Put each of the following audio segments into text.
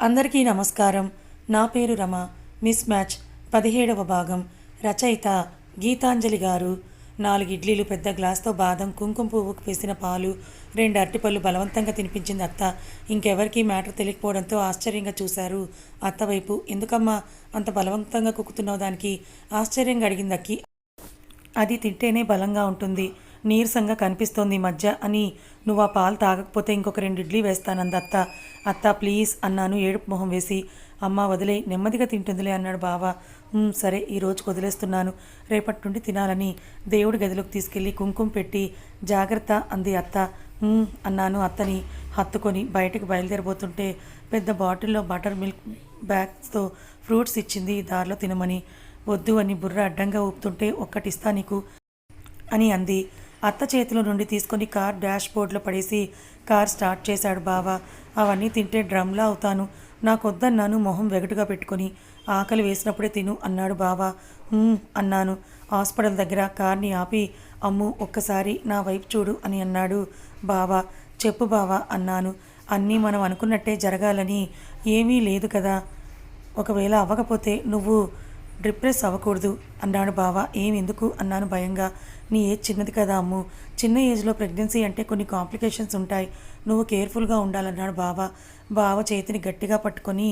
అందరికీ నమస్కారం. నా పేరు రమ. మిస్ మ్యాచ్ పదిహేడవ భాగం. రచయిత గీతాంజలి గారు. నాలుగు ఇడ్లీలు పెద్ద గ్లాస్తో బాదం కుంకుమ పువ్వుకు వేసిన పాలు రెండు అరటిపళ్ళు బలవంతంగా తినిపించింది అత్త. ఇంకెవరికీ మ్యాటర్ తెలియకపోవడంతో ఆశ్చర్యంగా చూశారు అత్త వైపు. ఎందుకమ్మా? అంత బలవంతంగా కుక్కుతున్నావు దానికి? ఆశ్చర్యంగా అడిగింది అక్కి. అది తింటేనే బలంగా ఉంటుంది. నీరసంగా కనిపిస్తోంది ఈ మధ్య అని నువ్వు ఆ పాలు తాగకపోతే ఇంకొక రెండు ఇడ్లీ వేస్తానంది అత్త. అత్త ప్లీజ్ అన్నాను ఏడుపు మొహం వేసి. అమ్మ వదిలే నెమ్మదిగా తింటుందిలే అన్నాడు బావ. సరే ఈ వదిలేస్తున్నాను. రేపటి నుండి తినాలని దేవుడి గదిలోకి తీసుకెళ్ళి కుంకుమ పెట్టి జాగ్రత్త అంది అత్త. అన్నాను అత్తని హత్తుకొని బయటకు బయలుదేరబోతుంటే పెద్ద బాటిల్లో బటర్ మిల్క్ బ్యాగ్స్తో ఫ్రూట్స్ ఇచ్చింది దారిలో తినమని. వద్దు అని బుర్ర అడ్డంగా ఊపుతుంటే ఒక్కటిస్తా నీకు అని అంది. అత్త చేతిలో నుండి తీసుకొని కార్ డాష్ బోర్డ్లో పడేసి కార్ స్టార్ట్ చేశాడు బావ. అవన్నీ తింటే డ్రమ్లా అవుతాను. నాకు వద్దన్నాను మొహం వెగటుగా పెట్టుకొని. ఆకలి వేసినప్పుడే తిను అన్నాడు బావ. అన్నాను. హాస్పిటల్ దగ్గర కార్ని ఆపి అమ్ము ఒక్కసారి నా వైపు చూడు అని అన్నాడు బావ. చెప్పు బావ అన్నాను. అన్నీ మనం అనుకున్నట్టే జరగాలని ఏమీ లేదు కదా. ఒకవేళ అవ్వకపోతే నువ్వు డిప్రెస్ అవ్వకూడదు అన్నాడు బావ. ఏం ఎందుకు అన్నాను భయంగా. నీ ఏజ్ చిన్నది కదా అమ్ము. చిన్న ఏజ్లో ప్రెగ్నెన్సీ అంటే కొన్ని కాంప్లికేషన్స్ ఉంటాయి. నువ్వు కేర్ఫుల్గా ఉండాలన్నాడు బావ. బావ చేతిని గట్టిగా పట్టుకొని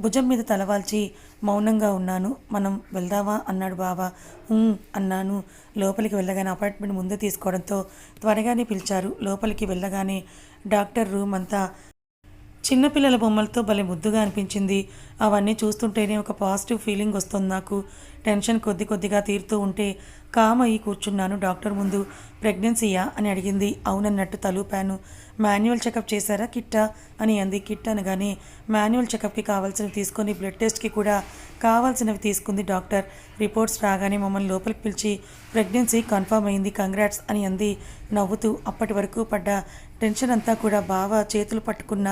భుజం మీద తలవాల్చి మౌనంగా ఉన్నాను మనం వెళ్దామా? అన్నాడు బావ. అన్నాను. లోపలికి వెళ్ళగానే అపార్ట్మెంట్ ముందే తీసుకోవడంతో త్వరగానే పిలిచారు. లోపలికి వెళ్ళగానే డాక్టర్ రూమ్ అంతా చిన్నపిల్లల బొమ్మలతో భలే ముద్దుగా అనిపించింది. అవన్నీ చూస్తుంటేనే ఒక పాజిటివ్ ఫీలింగ్ వస్తుంది నాకు. టెన్షన్ కొద్ది కొద్దిగా తీరుతూ ఉంటే కామ్ అయ్యి కూర్చున్నాను డాక్టర్ ముందు. ప్రెగ్నెన్సీయా? అని అడిగింది. అవునన్నట్టు తలూపాను. మాన్యువల్ చెకప్ చేశారా కిట్టా? అని అంది. కిట్ అనగానే మాన్యువల్ చెకప్కి కావాల్సినవి తీసుకొని బ్లడ్ టెస్ట్కి కూడా కావాల్సినవి తీసుకుంది డాక్టర్. రిపోర్ట్స్ రాగానే మమ్మల్ని లోపలికి పిలిచి ప్రెగ్నెన్సీ కన్ఫర్మ్ అయింది కంగ్రాట్స్ అని అంది. నవ్వుతూ అప్పటి వరకు పడ్డ టెన్షన్ అంతా కూడా బావ చేతులు పట్టుకున్న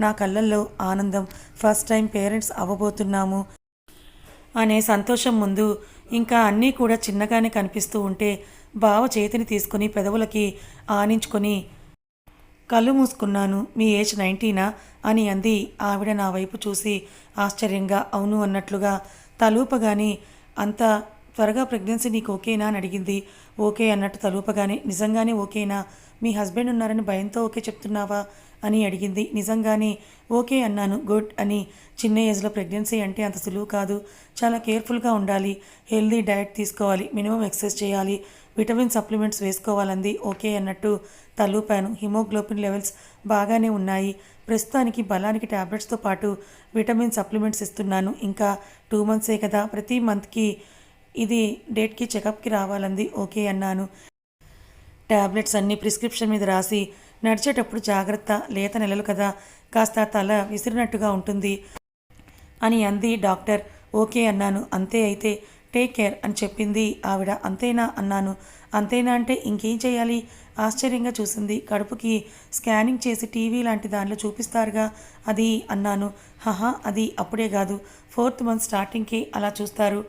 నా కళ్ళల్లో ఆనందం. ఫస్ట్ టైం పేరెంట్స్ అవ్వబోతున్నాము అనే సంతోషం ముందు ఇంకా అన్నీ కూడా చిన్నగానే కనిపిస్తూ ఉంటే బావ చేతిని తీసుకుని పెదవులకి ఆనించుకొని కళ్ళు మూసుకున్నాను మీ ఏజ్ నైంటీనా అని అంది. ఆవిడ నా వైపు చూసి ఆశ్చర్యంగా అవును అన్నట్లుగా తలూపగాని అంత త్వరగా ప్రెగ్నెన్సీ నీకు ఓకేనా? అని అడిగింది. ఓకే అన్నట్టు తలూపగానే నిజంగానే ఓకేనా? మీ హస్బెండ్ ఉన్నారని భయంతో ఓకే చెప్తున్నావా అని అడిగింది. నిజంగానే ఓకే అన్నాను. గుడ్ అని. చిన్న ఏజ్లో ప్రెగ్నెన్సీ అంటే అంత సులువు కాదు. చాలా కేర్ఫుల్గా ఉండాలి. హెల్దీ డయట్ తీసుకోవాలి. మినిమం ఎక్సర్సైజ్ చేయాలి. విటమిన్ సప్లిమెంట్స్ వేసుకోవాలంది. ఓకే అన్నట్టు తలూపాను. హిమోగ్లోబిన్ లెవెల్స్ బాగానే ఉన్నాయి. ప్రస్తుతానికి బలానికి ట్యాబ్లెట్స్తో పాటు విటమిన్ సప్లిమెంట్స్ ఇస్తున్నాను. ఇంకా టూ మంత్సే కదా. ప్రతి మంత్కి ఇది డేట్కి చెకప్కి రావాలంది. ఓకే అన్నాను. టాబ్లెట్స్ అన్నీ ప్రిస్క్రిప్షన్ మీద రాసి నడిచేటప్పుడు జాగ్రత్త లేత నెలలు కదా కాస్త తల విసిరినట్టుగా ఉంటుంది అని అంది డాక్టర్. ఓకే అన్నాను. అంతే అయితే టేక్ కేర్ అని చెప్పింది ఆవిడ. అంతేనా అన్నాను. అంతేనా అంటే ఇంకేం చేయాలి? ఆశ్చర్యంగా చూసింది. కడుపుకి స్కానింగ్ చేసి టీవీ లాంటి దానిలో చూపిస్తారుగా అది అన్నాను. హహా అది అప్పుడే కాదు. ఫోర్త్ మంత్ స్టార్టింగ్కి అలా చూస్తారు.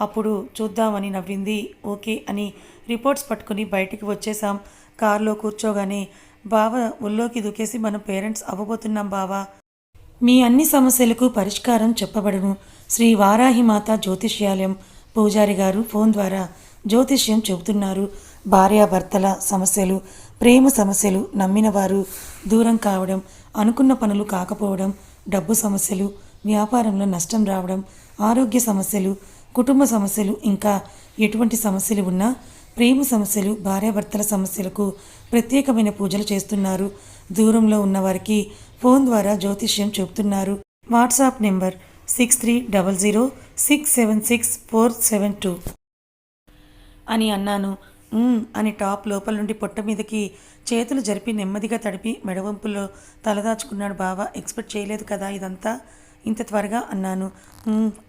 అప్పుడు చూద్దామని నవ్వింది. ఓకే అని రిపోర్ట్స్ పట్టుకుని బయటికి వచ్చేసాం కారులో కూర్చోగానే బావ ఒళ్ళోకి దూకేసి మనం పేరెంట్స్ అవ్వబోతున్నాం బావా. మీ అన్ని సమస్యలకు పరిష్కారం చెప్పబడును. శ్రీ వారాహిమాత జ్యోతిష్యాలయం పూజారి గారు ఫోన్ ద్వారా జ్యోతిష్యం చెబుతున్నారు. భార్యాభర్తల సమస్యలు ప్రేమ సమస్యలు నమ్మినవారు దూరం కావడం అనుకున్న పనులు కాకపోవడం డబ్బు సమస్యలు వ్యాపారంలో నష్టం రావడం ఆరోగ్య సమస్యలు కుటుంబ సమస్యలు ఇంకా ఎటువంటి సమస్యలు ఉన్నా ప్రేమ సమస్యలు భార్యాభర్తల సమస్యలకు ప్రత్యేకమైన పూజలు చేస్తున్నారు. దూరంలో ఉన్నవారికి ఫోన్ ద్వారా జ్యోతిష్యం చెబుతున్నారు. WhatsApp number six three double zero six seven six four seven two అని అన్నాను. అని టాప్ లోపల నుండి పొట్ట మీదకి చేతులు జరిపి నెమ్మదిగా తడిపి మెడవంపులో తలదాచుకున్నాడు బావ. ఎక్స్పెక్ట్ చేయలేదు కదా ఇదంతా. ఇంత త్వరగా అన్నాను.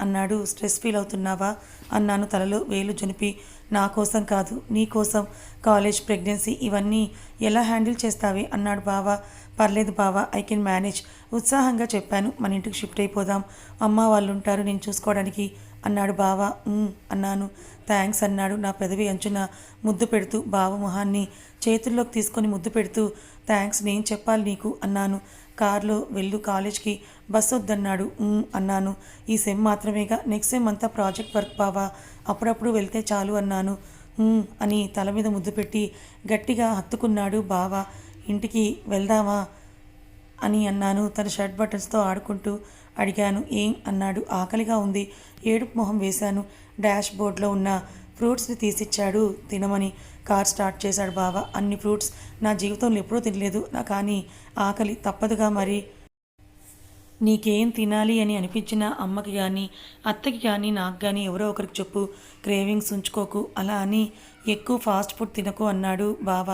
అన్నాడు. స్ట్రెస్ ఫీల్ అవుతున్నావా? అన్నాను తలలో వేలు జనిపి. నా కోసం కాదు నీ కోసం. కాలేజ్ ప్రెగ్నెన్సీ ఇవన్నీ ఎలా హ్యాండిల్ చేస్తావే? అన్నాడు బావా. పర్లేదు బావా ఐ కెన్ మేనేజ్. ఉత్సాహంగా చెప్పాను మన ఇంటికి షిఫ్ట్ అయిపోదాం. అమ్మ వాళ్ళు ఉంటారు నేను చూసుకోవడానికి. అన్నాడు బావా. అన్నాను. థ్యాంక్స్ అన్నాడు నా పెదవి అంచున ముద్దు పెడుతూ బావ మొహాన్ని చేతుల్లోకి తీసుకొని ముద్దు పెడుతూ థ్యాంక్స్ నేను చెప్పాలి నీకు అన్నాను. కారులో వెళ్ళు కాలేజ్కి బస్ వద్దన్నాడు. అన్నాను. ఈ సెమ్ మాత్రమేగా నెక్స్ట్ సెమ్ అంతా ప్రాజెక్ట్ వర్క్ బావా? అప్పుడప్పుడు వెళ్తే చాలు అన్నాను. అని తల మీద ముద్దు పెట్టి గట్టిగా హత్తుకున్నాడు బావా. ఇంటికి వెళ్దామా? అని అన్నాను. తన షర్ట్ బటన్స్తో ఆడుకుంటూ అడిగాను. ఏం? అన్నాడు. ఆకలిగా ఉంది. ఏడుపు మొహం వేశాను. డాష్ బోర్డ్లో ఉన్న ఫ్రూట్స్ని తీసిచ్చాడు తినమని కార్ స్టార్ట్ చేశాడు బావ. అన్ని ఫ్రూట్స్ నా జీవితంలో ఎప్పుడూ తినలేదు. నా కానీ ఆకలి తప్పదుగా మరి. నీకేం తినాలి అని అనిపించినా అమ్మకి కానీ అత్తకి కానీ నాకు కానీ ఎవరో ఒకరికి చెప్పు. క్రేవింగ్స్ ఉంచుకోకు. అలా అని ఎక్కువ ఫాస్ట్ ఫుడ్ తినకు అన్నాడు బావ.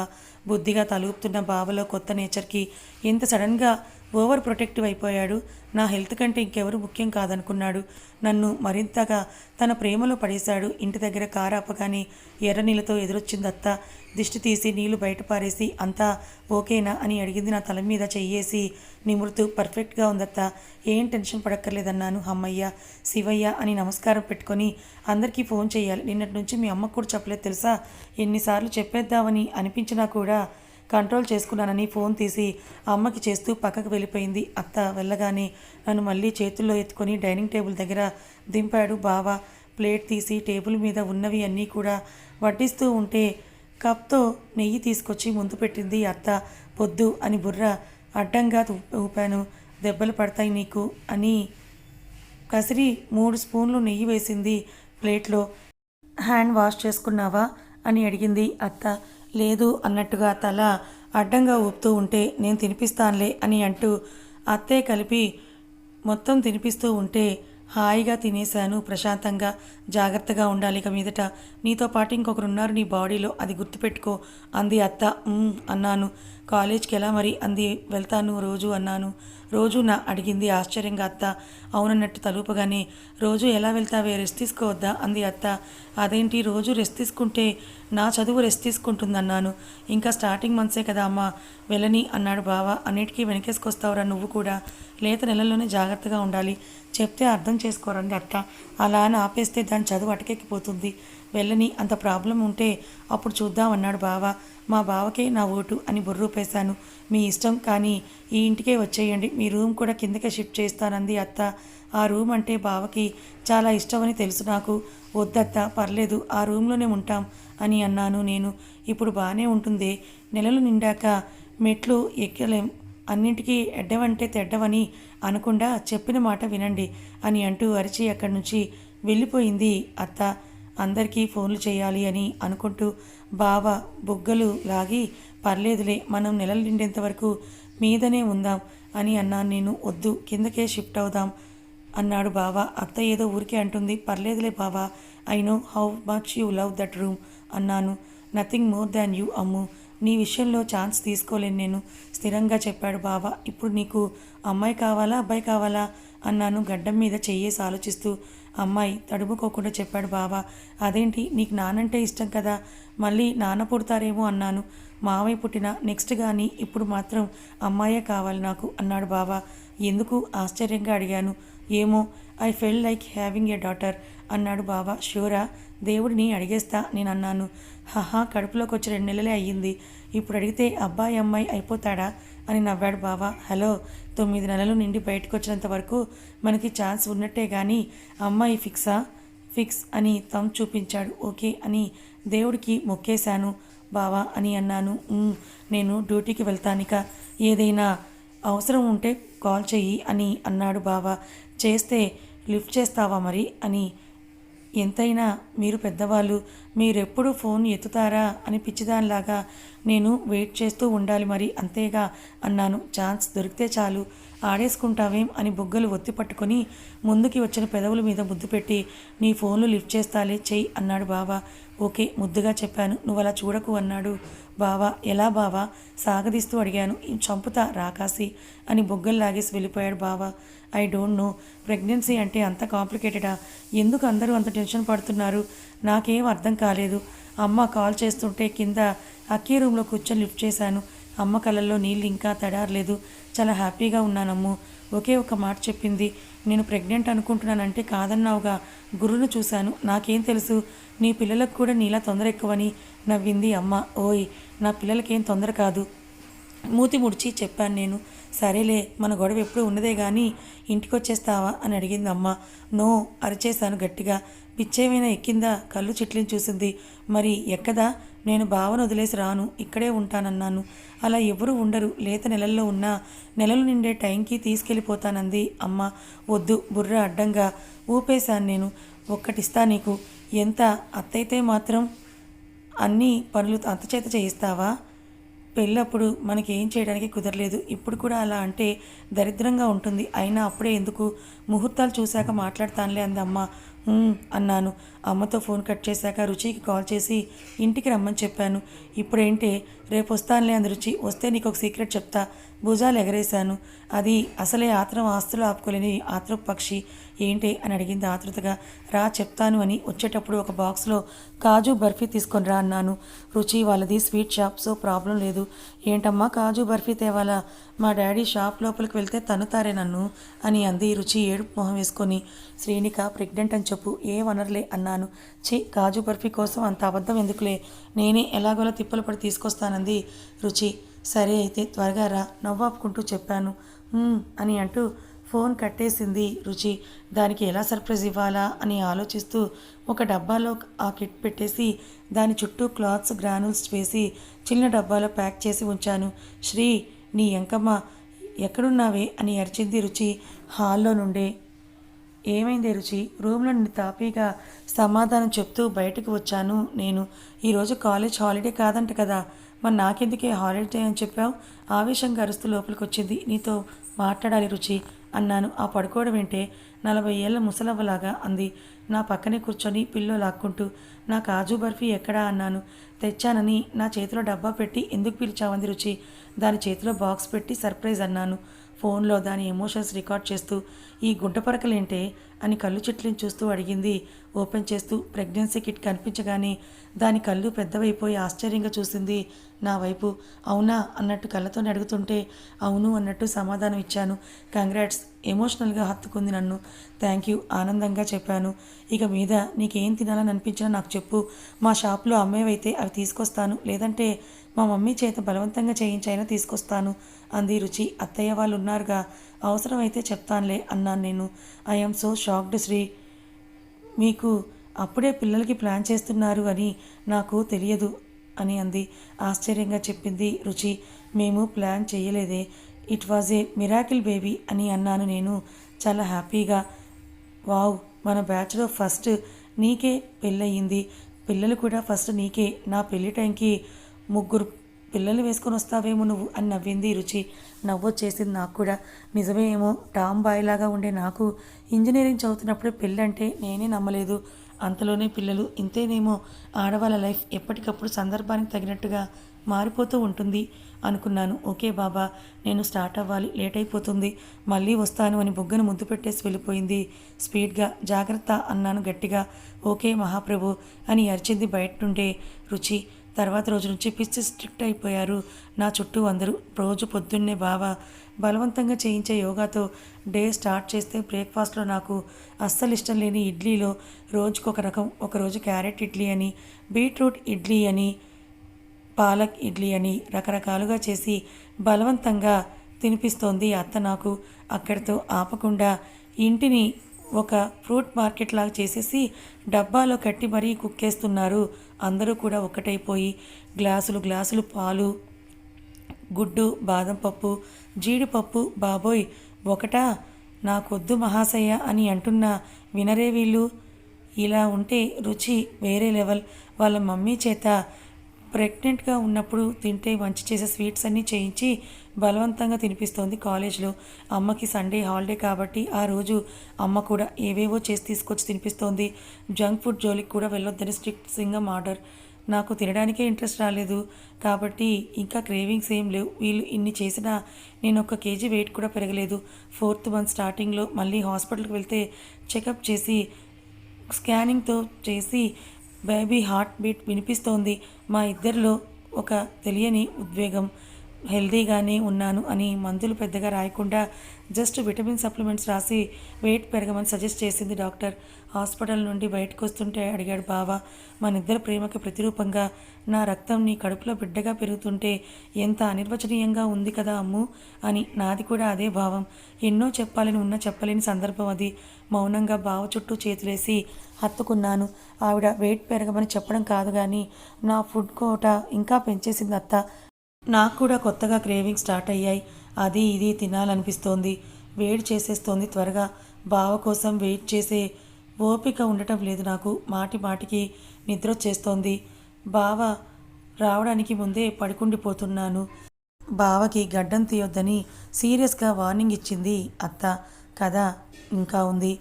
బుద్ధిగా తలుపుతున్న బావలో కొత్త నేచర్కి ఎంత సడన్గా ఓవర్ ప్రొటెక్టివ్ అయిపోయాడు. నా హెల్త్ కంటే ఇంకెవరు ముఖ్యం కాదనుకున్నాడు. నన్ను మరింతగా తన ప్రేమలో పడేశాడు. ఇంటి దగ్గర కారు ఆపగానే ఎర్ర నీళ్ళతో ఎదురొచ్చింది అత్త దిష్టి తీసి నీళ్ళు బయట పారేసి అంతా ఓకేనా? అని అడిగింది నా తల మీద చెయ్యేసి. నిమురుతూ పర్ఫెక్ట్గా ఉందత్త. ఏం టెన్షన్ పడక్కర్లేదన్నాను. అమ్మయ్య శివయ్య అని నమస్కారం పెట్టుకొని అందరికీ ఫోన్ చేయాలి. నిన్నటి నుంచి మీ అమ్మకు కూడా చెప్పలేదు తెలుసా? ఎన్నిసార్లు చెప్పేద్దామని అనిపించినా కూడా కంట్రోల్ చేసుకున్నానని ఫోన్ తీసి అమ్మకి చేస్తూ పక్కకు వెళ్ళిపోయింది. అత్త వెళ్ళగానే నన్ను మళ్ళీ చేతుల్లో ఎత్తుకొని డైనింగ్ టేబుల్ దగ్గర దింపాడు బావ. ప్లేట్ తీసి టేబుల్ మీద ఉన్నవి అన్నీ కూడా వడ్డిస్తూ ఉంటే కప్తో నెయ్యి తీసుకొచ్చి ముందు పెట్టింది. అత్త పొద్దు అని బుర్ర అడ్డంగా ఊ- ఊపాను. దెబ్బలు పడతాయి నీకు అని కసిరి మూడు స్పూన్లు నెయ్యి వేసింది ప్లేట్లో. హ్యాండ్ వాష్ చేసుకున్నావా? అని అడిగింది అత్త. లేదు అన్నట్టుగా తల అడ్డంగా ఊపుతూ ఉంటే నేను తినిపిస్తానులే అని అంటూ అత్తే కలిపి మొత్తం తినిపిస్తూ ఉంటే హాయిగా తినేశాను ప్రశాంతంగా. జాగ్రత్తగా ఉండాలి ఇక మీదట. నీతో పాటు ఇంకొకరు ఉన్నారు నీ బాడీలో అది గుర్తుపెట్టుకో. అంది అత్త. అన్నాను. కాలేజ్కి ఎలా మరి? అంది. వెళ్తాను రోజు అన్నాను. రోజు నా అడిగింది ఆశ్చర్యంగా అత్త. అవునన్నట్టు తలుపగానే రోజు ఎలా వెళ్తావే? రెస్ట్ తీసుకోవద్దా? అంది అత్త. అదేంటి? రోజు రెస్ట్ తీసుకుంటే నా చదువు రెస్ట్ తీసుకుంటుందన్నాను. ఇంకా స్టార్టింగ్ మంత్సే కదా అమ్మ. వెళ్ళని అన్నాడు బావ. అన్నిటికీ వెనకేసుకొస్తావురా నువ్వు కూడా. లేత నెలల్లోనే జాగ్రత్తగా ఉండాలి. చెప్తే అర్థం చేసుకోరండి అత్త. అలా అని ఆపేస్తే దాని చదువు అటకెక్కిపోతుంది. వెళ్ళని అంత ప్రాబ్లం ఉంటే అప్పుడు చూద్దాం అన్నాడు బావ. మా బావకే నా ఓటు అని బుర్రూపేశాను మీ ఇష్టం కానీ ఈ ఇంటికే వచ్చేయండి. మీ రూమ్ కూడా కిందకే షిఫ్ట్ చేస్తానంది అత్త. ఆ రూమ్ అంటే బావకి చాలా ఇష్టమని తెలుసు నాకు. వద్దత్త పర్లేదు ఆ రూమ్లోనే ఉంటాం అని అన్నాను నేను. ఇప్పుడు బాగానే ఉంటుంది. నెలలు నిండాక మెట్లు ఎక్కలేం. అన్నింటికీ ఎడ్డవంటే తెడ్డవని అనకుండా చెప్పిన మాట వినండి అని అంటూ అరిచి అక్కడి నుంచి వెళ్ళిపోయింది. అత్త అందరికీ ఫోన్లు చేయాలి అని అనుకుంటూ బావ బుగ్గలు లాగి పర్లేదులే మనం నెలలు నిండేంత వరకు మీదనే ఉందాం అని అన్నాను నేను. వద్దు కిందకే షిఫ్ట్ అవుదాం అన్నాడు బావ. అత్త ఏదో ఊరికే అంటుంది. పర్లేదులే బావా I know how much you love that room అన్నాను. Nothing more than you Ammu. నీ విషయంలో ఛాన్స్ తీసుకోలేను నేను స్థిరంగా చెప్పాడు బావ. ఇప్పుడు నీకు అమ్మాయి కావాలా అబ్బాయి కావాలా అన్నాను గడ్డం మీద చెయ్యేసి ఆలోచిస్తూ. అమ్మాయి తడుముకోకుండా చెప్పాడు బాబా అదేంటి? నీకు నానంటే ఇష్టం కదా? మళ్ళీ నాన్న పుడతారేమో అన్నాను. మావయ్య పుట్టిన నెక్స్ట్ కానీ ఇప్పుడు మాత్రం అమ్మాయే కావాలి నాకు అన్నాడు బావ. ఎందుకు? ఆశ్చర్యంగా అడిగాను. ఏమో? I felt like having a daughter అన్నాడు బావ. షూరా దేవుడిని అడిగేస్తా నేను అన్నాను హహా కడుపులోకి వచ్చి రెండు నెలలే అయ్యింది. ఇప్పుడు అడిగితే అబ్బాయి అమ్మాయి అయిపోతాడా? అని నవ్వాడు బావ. హలో తొమ్మిది నెలలు నిండి బయటకు వచ్చినంత వరకు మనకి ఛాన్స్ ఉన్నట్టే కానీ అమ్మాయి ఫిక్సా? ఫిక్స్ అని తమ్ చూపించాడు. ఓకే అని దేవుడికి మొక్కేశాను బావా అని అన్నాను. నేను డ్యూటీకి వెళ్తానిక ఏదైనా అవసరం ఉంటే కాల్ చెయ్యి అని అన్నాడు బావా. చేస్తే లిఫ్ట్ చేస్తావా మరి? అని ఎంతైనా మీరు పెద్దవాళ్ళు మీరెప్పుడు ఫోన్ ఎత్తుతారా అని పిచ్చిదానిలాగా నేను వెయిట్ చేస్తూ ఉండాలి మరి అంతేగా అన్నాను. ఛాన్స్ దొరికితే చాలు. ఆడేసుకుంటావేం అని బుగ్గలు ఒత్తి పట్టుకొని ముందుకి వచ్చిన పెదవుల మీద ముద్దు పెట్టి నీ ఫోన్లు లిఫ్ట్ చేస్తాలే చెయ్యి అన్నాడు బావా. ఓకే ముద్దుగా చెప్పాను. నువ్వు అలా చూడకు అన్నాడు. బావా ఎలా బావా? సాగదీస్తూ అడిగాను. చంపుతా రాకాసి అని బొగ్గలు లాగేసి వెళ్ళిపోయాడు బావా. I don't know. ప్రెగ్నెన్సీ అంటే అంత కాంప్లికేటెడా? ఎందుకు అందరూ అంత టెన్షన్ పడుతున్నారు? నాకేం అర్థం కాలేదు. అమ్మ కాల్ చేస్తుంటే కింద అక్కీ రూమ్లో కూర్చొని లిఫ్ట్ చేశాను. అమ్మ కళ్ళల్లో నీళ్ళు ఇంకా తడారలేదు. చాలా హ్యాపీగా ఉన్నానమ్ము. ఒకే ఒక మాట చెప్పింది. నేను ప్రెగ్నెంట్ అనుకుంటున్నానంటే కాదన్నావుగా. గురువును చూశాను. నాకేం తెలుసు? నీ పిల్లలకు కూడా నీలా తొందర ఎక్కువని నవ్వింది అమ్మ. ఓయ్ నా పిల్లలకేం తొందర కాదు. మూతి ముడిచి చెప్పాను నేను. సరేలే మన గొడవ ఎప్పుడు ఉన్నదే కానీ ఇంటికి వచ్చేస్తావా అని అడిగింది అమ్మ. నో అరిచేశాను గట్టిగా. పిచ్చేమైనా ఎక్కిందా? కళ్ళు చిట్లిని చూసింది. మరి ఎక్కదా? నేను భావన వదిలేసి రాను. ఇక్కడే ఉంటానన్నాను. అలా ఎవరూ ఉండరు. లేత నెలల్లో ఉన్నా నెలలు నిండే టైంకి తీసుకెళ్ళిపోతానంది అమ్మ. వద్దు బుర్ర అడ్డంగా ఊపేశాను నేను. ఒక్కటిస్తా నీకు. ఎంత? అత్తయితే మాత్రం అన్ని పనులు అంత చేత చేయిస్తావా? పెళ్ళప్పుడు మనకి ఏం చేయడానికి కుదరలేదు. ఇప్పుడు కూడా అలా అంటే దరిద్రంగా ఉంటుంది. అయినా అప్పుడే ఎందుకు? ముహూర్తాలు చూశాక మాట్లాడతానులే అంది అమ్మ అన్నాను. అమ్మతో ఫోన్ కట్ చేశాక రుచికి కాల్ చేసి ఇంటికి రమ్మని చెప్పాను. ఇప్పుడేంటే రేపు వస్తానులే అంది రుచి వస్తే నీకు ఒక సీక్రెట్ చెప్తా. భుజాలు ఎగరేశాను. అది అసలే ఆత్రం ఆస్తులు ఆపుకోలేని ఆత్ర పక్షి. ఏంటి అని అడిగింది ఆతృతగా రా చెప్తాను అని వచ్చేటప్పుడు ఒక బాక్స్లో కాజు బర్ఫీ తీసుకొని రా అన్నాను. రుచి వాళ్ళది స్వీట్ షాప్ సో ప్రాబ్లం లేదు. ఏంటమ్మా కాజు బర్ఫీ తేవాలా? మా డాడీ షాప్ లోపలికి వెళ్తే తనుతారే నన్ను అని అంది. రుచి ఏడుపు మొహం వేసుకొని. శ్రీనిక ప్రెగ్నెంట్ అని చెప్పు ఏమనర్లే అన్నాను. చి కాజు బర్ఫీ కోసం అంత అబద్ధం ఎందుకులే? నేనే ఎలాగోలా తిప్పలు పడి అంది. రుచి సరే అయితే త్వరగా రా నవ్వాపుకుంటూ చెప్పాను. అని అంటూ ఫోన్ కట్టేసింది రుచి. దానికి ఎలా సర్ప్రైజ్ ఇవ్వాలా? అని ఆలోచిస్తూ ఒక డబ్బాలో ఆ కిట్ పెట్టేసి దాని చుట్టూ క్లాత్స్ గ్రానుల్స్ వేసి చిన్న డబ్బాలో ప్యాక్ చేసి ఉంచాను. శ్రీ నీ ఎంకమ్మ ఎక్కడున్నావే? అని అరిచింది రుచి హాల్లో నుండే. ఏమైంది రుచి? రూమ్లో నుండి తాపీగా సమాధానం చెప్తూ బయటకు వచ్చాను నేను. ఈరోజు కాలేజ్ హాలిడే కాదంట కదా. మరి నాకెందుకే హాలిడే అని చెప్పావు? ఆవేశంగా అరుస్తూ లోపలికి వచ్చింది నీతో మాట్లాడాలి రుచి అన్నాను. ఆ పడుకోవడం ఏంటే? నలభై ఏళ్ళ ముసలవ్వలాగా అంది. నా పక్కనే కూర్చొని పిల్లో లాక్కుంటూ నా కాజు బర్ఫీ ఎక్కడా అన్నాను. తెచ్చానని నా చేతిలో డబ్బా పెట్టి ఎందుకు పిలిచావంది రుచి? దాని చేతిలో బాక్స్ పెట్టి సర్ప్రైజ్ అన్నాను. ఫోన్లో దాని ఎమోషన్స్ రికార్డ్ చేస్తూ ఈ గుడ్డ పరకలేంటే? అని కళ్ళు చిట్లిని చూస్తూ అడిగింది. ఓపెన్ చేస్తూ ప్రెగ్నెన్సీ కిట్ కనిపించగానే దాని కళ్ళు పెద్దవైపోయి ఆశ్చర్యంగా చూసింది. నా వైపు అవునా అన్నట్టు కళ్ళతో అడుగుతుంటే అవును అన్నట్టు సమాధానం ఇచ్చాను. కంగ్రాట్స్ ఎమోషనల్గా హత్తుకుంది నన్ను. థ్యాంక్ యూ ఆనందంగా చెప్పాను. ఇక మీద నీకేం తినాలని అనిపించినా నాకు చెప్పు. మా షాప్లో అమ్మేవైతే అవి తీసుకొస్తాను లేదంటే మా మమ్మీ చేత బలవంతంగా చేయించైనా తీసుకొస్తాను అంది రుచి. అత్తయ్య వాళ్ళు ఉన్నారుగా అవసరమైతే చెప్తానులే అన్నాను నేను. I'm so shocked Sri. మీకు అప్పుడే పిల్లలకి ప్లాన్ చేస్తున్నారు అని నాకు తెలియదు అని అంది. ఆశ్చర్యంగా చెప్పింది రుచి. మేము ప్లాన్ చేయలేదే. It was a miracle baby అని అన్నాను నేను. చాలా హ్యాపీగా. వావ్ మన బ్యాచ్లో ఫస్ట్ నీకే పెళ్ళయింది. పిల్లలు కూడా ఫస్ట్ నీకే. నా పెళ్ళి టైంకి ముగ్గురు పిల్లలు వేసుకొని వస్తావేమో నువ్వు అని నవ్వింది రుచి. నవ్వొచ్చేసింది నాకు కూడా. నిజమే ఏమో టామ్ బాయ్ లాగా ఉండే నాకు. ఇంజనీరింగ్ చదువుతున్నప్పుడే పెళ్ళంటే నేనే నమ్మలేదు. అంతలోనే పిల్లలు ఇంతేనేమో ఆడవాళ్ళ లైఫ్ ఎప్పటికప్పుడు సందర్భానికి తగినట్టుగా మారిపోతూ ఉంటుంది అనుకున్నాను. ఓకే బాబా నేను స్టార్ట్ అవ్వాలి లేట్ అయిపోతుంది. మళ్ళీ వస్తాను అని బొగ్గను ముద్దు పెట్టేసి వెళ్ళిపోయింది. స్పీడ్గా జాగ్రత్త అన్నాను గట్టిగా. ఓకే మహాప్రభు అని అరిచింది బయట నుండే రుచి. తర్వాత రోజు నుంచి పిచ్చి స్ట్రిక్ట్ అయిపోయారు. నా చుట్టూ అందరూ రోజు పొద్దున్నే బావ బలవంతంగా చేయించే యోగాతో డే స్టార్ట్ చేస్తే బ్రేక్ఫాస్ట్లో నాకు అస్సలు ఇష్టం లేని ఇడ్లీలో రోజుకొక రకం ఒకరోజు క్యారెట్ ఇడ్లీ అని బీట్రూట్ ఇడ్లీ అని పాలక్ ఇడ్లీ అని రకరకాలుగా చేసి బలవంతంగా తినిపిస్తోంది అత్త నాకు. అక్కడితో ఆపకుండా ఇంటిని ఒక ఫ్రూట్ మార్కెట్ లాగా చేసేసి డబ్బాలో కట్టి మరీ కుక్కేస్తున్నారు. అందరూ కూడా ఒక్కటైపోయి గ్లాసులు గ్లాసులు పాలు గుడ్డు బాదం పప్పు జీడిపప్పు బాబోయ్ ఒకటా? నాకొద్దు మహాశయ అని అంటున్నా వినరే వీళ్ళు. ఇలా ఉంటే రుచి వేరే లెవెల్. వాళ్ళ మమ్మీ చేత ప్రెగ్నెంట్గా ఉన్నప్పుడు తింటే మంచి చేసే స్వీట్స్ అన్నీ చేయించి బలవంతంగా తినిపిస్తోంది కాలేజ్లో. అమ్మకి సండే హాలిడే కాబట్టి ఆ రోజు అమ్మ కూడా ఏవేవో చేసి తీసుకొచ్చి తినిపిస్తోంది. జంక్ ఫుడ్ జోలికి కూడా వెళ్ళొద్దని స్ట్రిక్ట్ సింగం ఆర్డర్. నాకు తినడానికే ఇంట్రెస్ట్ రాలేదు కాబట్టి ఇంకా క్రేవింగ్స్ ఏం లేవు. వీళ్ళు ఇన్ని చేసినా నేను ఒక కేజీ వెయిట్ కూడా పెరగలేదు. ఫోర్త్ మంత్ స్టార్టింగ్లో మళ్ళీ హాస్పిటల్కి వెళ్తే చెకప్ చేసి స్కానింగ్తో చేసి బేబీ హార్ట్ బీట్ వినిపిస్తోంది. మా ఇద్దరిలో ఒక తెలియని ఉద్వేగం. హెల్దీగానే ఉన్నాను అని మందులు పెద్దగా రాయకుండా జస్ట్ విటమిన్ సప్లిమెంట్స్ రాసి వెయిట్ పెరగమని సజెస్ట్ చేసింది డాక్టర్. హాస్పిటల్ నుండి బయటకు వస్తుంటే అడిగాడు బావ మన ఇద్దరు ప్రేమకి ప్రతిరూపంగా నా రక్తం నీ కడుపులో బిడ్డగా పెరుగుతుంటే ఎంత అనిర్వచనీయంగా ఉంది కదా అమ్ము అని. నాది కూడా అదే భావం. ఎన్నో చెప్పాలని ఉన్న చెప్పలేని సందర్భం అది. మౌనంగా బావ చుట్టూ చేతులేసి హత్తుకున్నాను. ఆవిడ వెయిట్ పెరగమని చెప్పడం కాదు కానీ నా ఫుడ్ కోట ఇంకా పెంచేసింది అత్త. నాకు కూడా కొత్తగా క్రేవింగ్ స్టార్ట్ అయ్యాయి. అది ఇది తినాలనిపిస్తోంది. వేడి చేసేస్తోంది త్వరగా. బావ కోసం వెయిట్ చేసే ఓపిక ఉండటం లేదు నాకు. మాటి మాటికి నిద్ర వచ్చేస్తోంది. బావ రావడానికి ముందే పడుకుండిపోతున్నాను. బావకి గడ్డం తీయొద్దని సీరియస్గా వార్నింగ్ ఇచ్చింది అత్త. కథ ఇంకా ఉంది.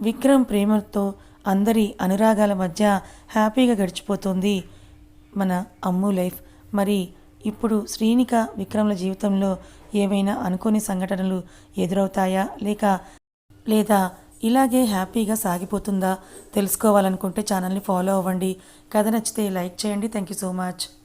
విక్రమ్ ప్రేమతో అందరి అనురాగాల మధ్య హ్యాపీగా గడిచిపోతుంది మన అమ్ము లైఫ్. మరి ఇప్పుడు శ్రీనిక విక్రమ్ల జీవితంలో ఏమైనా అనుకోని సంఘటనలు ఎదురవుతాయా? లేక లేదా ఇలాగే హ్యాపీగా సాగిపోతుందా? తెలుసుకోవాలనుకుంటే ఛానల్ని ఫాలో అవ్వండి. కథ నచ్చితే లైక్ చేయండి. Thank you so much.